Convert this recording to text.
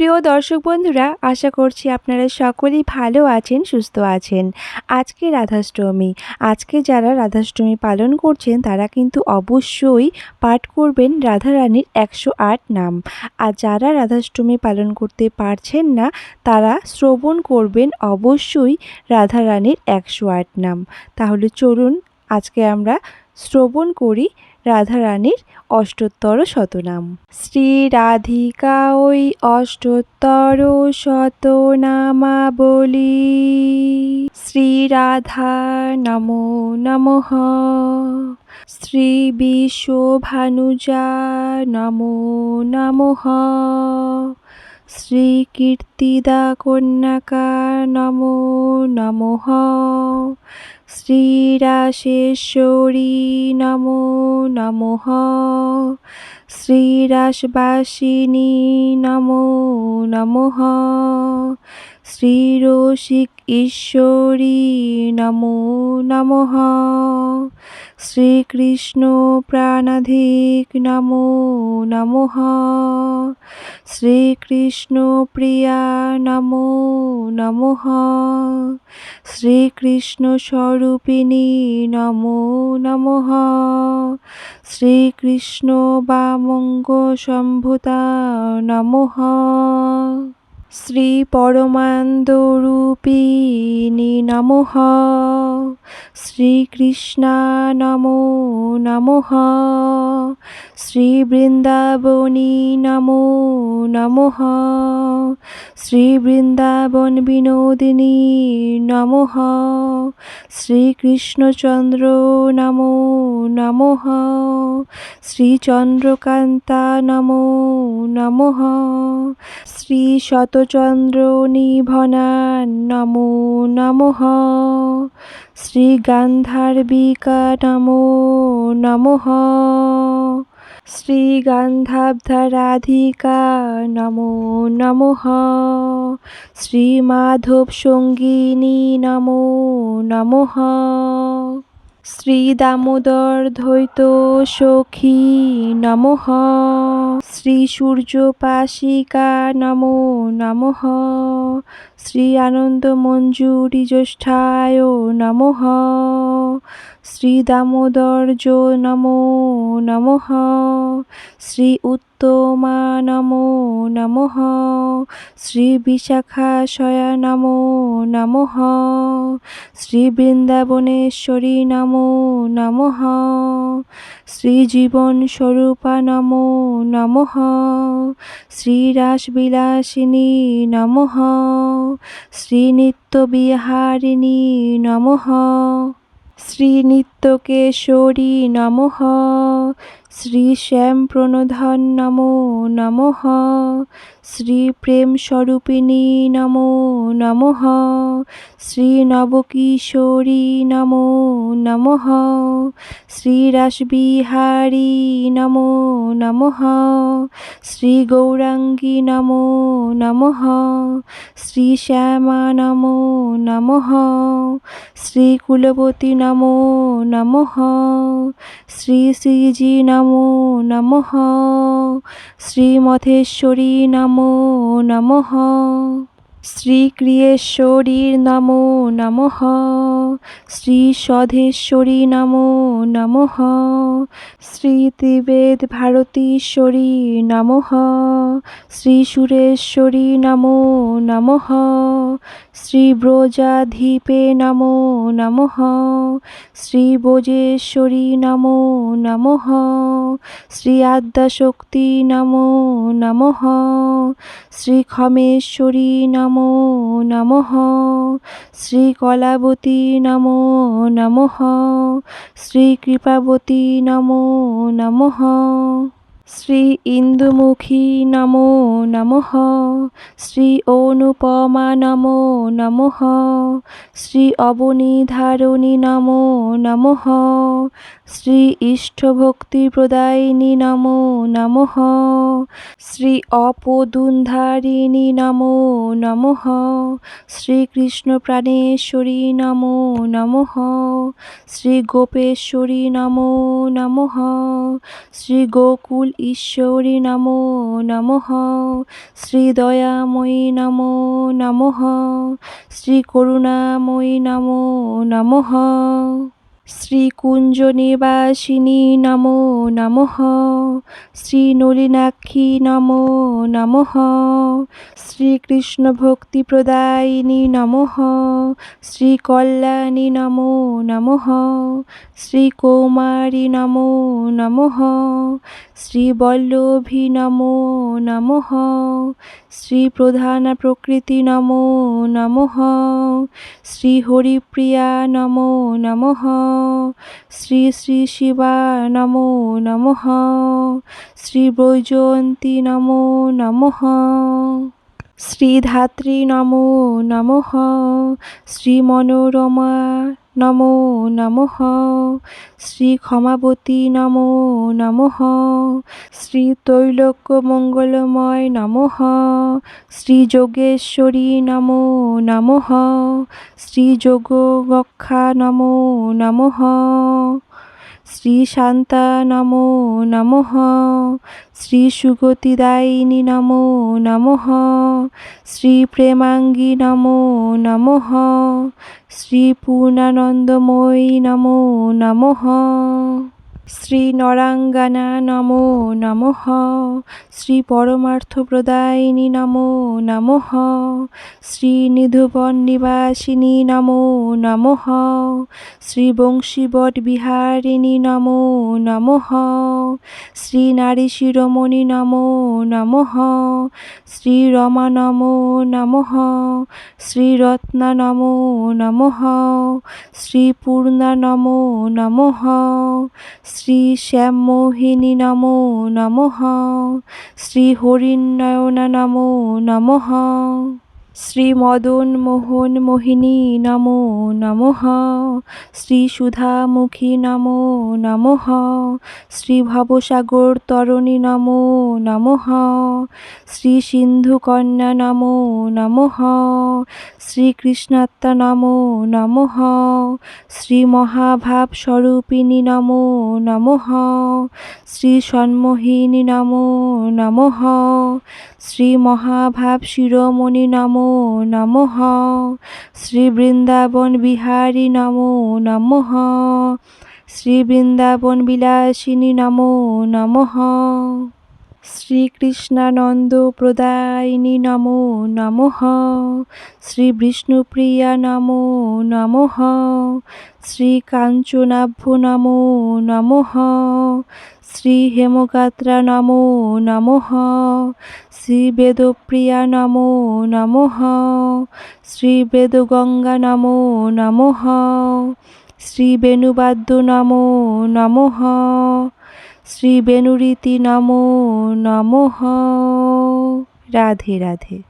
প্রিয় দর্শক বন্ধুরা, আশা করছি আপনারা সকলেই ভালো আছেন, সুস্থ আছেন। আজকে রাধাষ্টমী। আজকে যারা রাধাষ্টমী পালন করছেন, তারা কিন্তু অবশ্যই পাঠ করবেন রাধারানীর একশো আট নাম। আর যারা রাধাষ্টমী পালন করতে পারছেন না, তারা শ্রবণ করবেন অবশ্যই রাধারানীর একশো আট নাম। তাহলে চলুন, আজকে আমরা শ্রবণ করি রাধারানীর অষ্টোত্তর শতনাম। শ্রী রাধিকা ওই অষ্টোত্তর শতনামাবলী। শ্রী রাধা নমো নমঃ। শ্রী বিশ্বভানুজা নমো নমঃ। শ্রী কীর্তিদা কন্যাকা নমো নমঃ। শ্রীরাশেশ্বরী নমো নমঃ। শ্রীরাসবাসিনী নমো নমঃ। শ্রীরসিক ঈশ্বরী নমো নমঃ। শ্রীকৃষ্ণ প্রাণাধিক নমো নমঃ। শ্রীকৃষ্ণ প্রিয়া নমো নমঃ। শ্রীকৃষ্ণ স্বরূপিণী নমো নমঃ। শ্রীকৃষ্ণ বামঙ্গ সম্ভুতা নমঃ। শ্রী পরমান্দরূপিণী নমঃ শ্রীকৃষ্ণা নমো নমঃ শ্রী বৃন্দাবনী নমো নমঃ। শ্রী বৃন্দাবন বিনোদিনী নমঃ। শ্রীকৃষ্ণচন্দ্র নমো নমঃ। শ্রীচন্দ্রকান্তা নমো নমঃ। শ্রী শতচন্দ্র নিভনা নমো নমঃ। শ্রী গান্ধার্বিকা নমো নমঃ। শ্রী গান্ধাবধরাধিকা নমো নমঃ। শ্রী মাধব সঙ্গিনী নমো নমঃ। শ্রী দামোদর দ্বৈত সখী নমঃ। শ্রী সূর্যপাশিকা নমো নমঃ। শ্রী আনন্দ মঞ্জুরি জ্যেষ্ঠায় নমঃ। শ্রী দামোদর্য নমো নমঃ। শ্রী উত্তমা নমো নমঃ। শ্রী বিশাখাশয়া নমো নমঃ। শ্রী বৃন্দাবনেশ্বরী নমো নমঃ। শ্রী জীবন স্বরূপা নমো নমঃ। শ্রী রাসবিলাসিনী নমঃ। শ্রী নিত্যবিহারিণী নমঃ। শ্রী নিত্যকেশরী নমঃ শ্রী শ্যামপ্রণধন নমো নমঃ শ্রী প্রেম স্বরূপিণী নমো নমঃ শ্রী নবকিশোরী নমো নমঃ শ্রী রাসবিহারী নমো নমঃ শ্রী গৌরাঙ্গী নমো নমঃ শ্রী শ্যামা নমো নমঃ শ্রী কুলবতী নমো নমঃ শ্রী শ্রীজি নমো নমঃ শ্রীমথেশ্বরী নমো নমঃ। শ্রীক্রিয়েশ্বরীর নমো নমঃ। শ্রী সধেশ্বরী নমো নমঃ। শ্রী ত্রিবেদ ভারতীশ্বরী নমঃ। শ্রী সুরেশ্বরী নমো নমঃ। শ্রী ব্রজাধীপে নমো নমঃ। শ্রী বোজেশ্বরী নমো নমঃ। শ্রী আদ্যাশক্তি নমো নমঃ। শ্রী খমেশ্বরী নমো নমঃ। শ্রী কলাবতী নমো নমঃ শ্রী কৃপাবতী নমো নমঃ শ্রী ইন্দুমুখী নমো নমঃ শ্রী অনুপমা নমো নমঃ শ্রী অবনীধারণী নমো নমঃ শ্রী ইষ্টভক্তিপ্রদায়িনী নমো নমঃ। শ্রী অপদুন্ধারিণী নমো নমঃ। শ্রীকৃষ্ণ প্রাণেশ্বরী নমো নমঃ। শ্রী গোপেশ্বরী নমো নমঃ। শ্রী গোকুল ঈশ্বরী নমো নমঃ। শ্রী দয়াময়ী নমো নমঃ। শ্রী করুণাময়ী নমো নমঃ। শ্রীকুঞ্জনিবাসিনী নমো নমঃ। শ্রীনলিনাক্ষী নমো নমঃ। শ্রীকৃষ্ণভক্তিপ্রদায়িনী নমঃ। শ্রীকল্যাণী নমো নমঃ। শ্রীকৌমারী নমো নমঃ। শ্রীবল্লভী নমো নমঃ। শ্রীপ্রধান প্রকৃতি নমো নমঃ। শ্রীহরিপ্রিয়া নমো নমঃ। শ্রী শ্রী শিবা নমো নমঃ। শ্রী বৈজয়ন্তী নমো নমঃ। শ্রীধাত্রী নমো নমঃ। শ্রী মনোরমা নমো নমঃ। শ্রী ক্ষমাবতী নমো নমঃ। শ্রী তৈলোক্য মঙ্গলময় নমঃ। শ্রী যোগেশ্বরী নমো নমঃ। শ্রী যোগগক্ষা নমো নমঃ। শ্রী শান্তা নমো নমঃ। শ্রী সুগতিদায়িনী নমো নমঃ। শ্রী প্রেমাঙ্গী নমো নমঃ। শ্রী পূর্ণানন্দময়ী নমো নমঃ। শ্রী নরাঙ্গানা নমো নমঃ। শ্রী পরমার্থপ্রদায়িনী নমো নমঃ। শ্রী নিধুবন নিবাসিনী নমো নমঃ। শ্রী বংশীবট বিহারিণী নমো নমঃ। শ্রী নারী শিরোমণি নমো নমঃ। শ্রী রমা নমো। নমঃ শ্রী রত্না নমো নমঃ। শ্রী পূর্ণা নমো নমঃ। শ্রী শ্যামমোহিনী নমো নমঃ। শ্রী হরিণয়না নমো নমঃ শ্রী মদন মোহন মোহিনী নমো নমঃ। শ্রী সুধামুখী নমো নমঃ। শ্রী ভবসাগর তরণী নমো নমঃ। শ্রী সিন্ধুকন্যা নমো নমঃ। শ্রীকৃষ্ণাত্মা নমো নমঃ। শ্রী মহাভাব স্বরূপিণী নমো নমঃ। শ্রী সন্মোহিনী নমো নমঃ। শ্রী মহাভাব শিরোমণি নমো নমঃ শ্রী বৃন্দাবন বিহারী নমো নমঃ শ্রী বৃন্দাবন বিলাসিনী নমো নমঃ শ্রীকৃষ্ণানন্দ প্রদায়িনী নমো নমঃ। শ্রী বিষ্ণুপ্রিয়া নমো নমঃ। শ্রী কাঞ্চনাভ্য নমো নমঃ। শ্রী হেমগাত্রা নমো নমঃ। শ্রী বেদপ্রিয়া নমো নমঃ। শ্রী বেদগঙ্গা নমো নমঃ। শ্রী বেণুবাদ্য নমো নমঃ। শ্রী বেনুরীতি নমো নমঃ। রাধে রাধে।